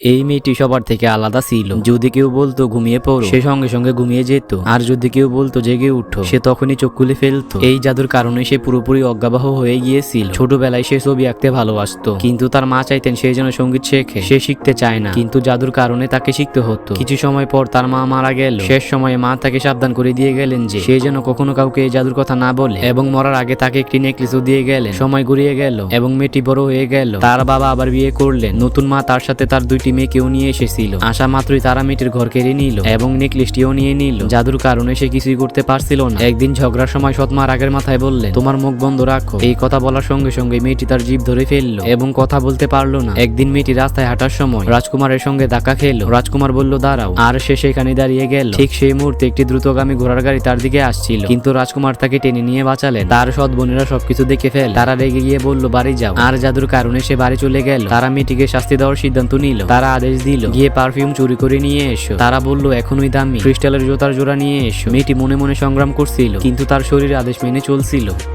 এই মেয়েটি সবার থেকে আলাদা ছিল। যদি কেউ বলতো ঘুমিয়ে পড়ো, সে সঙ্গে সঙ্গে ঘুমিয়ে যেত। আর যদি কেউ বলতো জেগে উঠো, সে তখনই চোখ খুলে ফেলতো। এই জাদুর কারণে সে পুরোপুরি অজ্ঞাবাহ হয়ে গিয়েছিল। ছোটবেলায় সে ছবি আঁকতে ভালোবাসতো, কিন্তু তার মা চাইতেন সে যেন সংগীত শেখে। সে শিখতে চায় না, কিন্তু জাদুর কারণে তাকে শিখতে হতো। কিছু সময় পর তার মা মারা গেল। শেষ সময়ে মা তাকে সাবধান করে দিয়ে গেলেন যে, সে যেন কখনো কাউকে এই জাদুর কথা না বলে এবং মরার আগে তাকে একটি নেকলেসও দিয়ে গেলেন। সময় গড়িয়ে গেল এবং মেয়েটি বড় হয়ে গেল। তার বাবা আবার বিয়ে করলেন। নতুন মা তার সাথে তার দুইটি মেয়েকেও নিয়ে এসেছিল। আসা মাত্রই তারা মেয়েটির ঘর কেড়ে নিল এবং নেকলেসটিও নিয়ে নিল। জাদুর কারণে সে কিছুই করতে পারছিল না। একদিন ঝগড়ার সময় সৎমা রাগের মাথায় বললেন তোমার মুখ বন্ধ রাখো। এই কথা বলার সঙ্গে সঙ্গে মেয়েটি তার জিভ ধরে ফেলল এবং কথা বলতে পারল না। একদিন মেয়েটি রাস্তায় হাঁটার সময় রাজকুমারের সঙ্গে ধাক্কা খেলো। রাজকুমার বলল, দাঁড়াও। আর সে সেখানে দাঁড়িয়ে গেল। ঠিক সেই মুহূর্তে একটি দ্রুতগামী ঘোড়ার গাড়ি তার দিকে আসছিল। কিন্তু রাজকুমার তাকে টেনে নিয়ে বাঁচালেন। তার সৎ বোনেরা সবকিছু দেখে ফেল। তারা রেগে গিয়ে বলল, বাড়ি যাও। আর জাদুর কারণে সে বাড়ি চলে গেল। তারা মেয়েটিকে শাস্তি দেওয়ার সিদ্ধান্ত নিল। তারা আদেশ দিল। গিয়ে পারফিউম চুরি করে নিয়ে এসো। তারা বলল, এখনই দামি। ক্রিস্টালের জোতার জোড়া নিয়ে এসো। মেয়েটি মনে মনে সংগ্রাম করছিল, কিন্তু তার শরীর আদেশ মেনে চলছিল।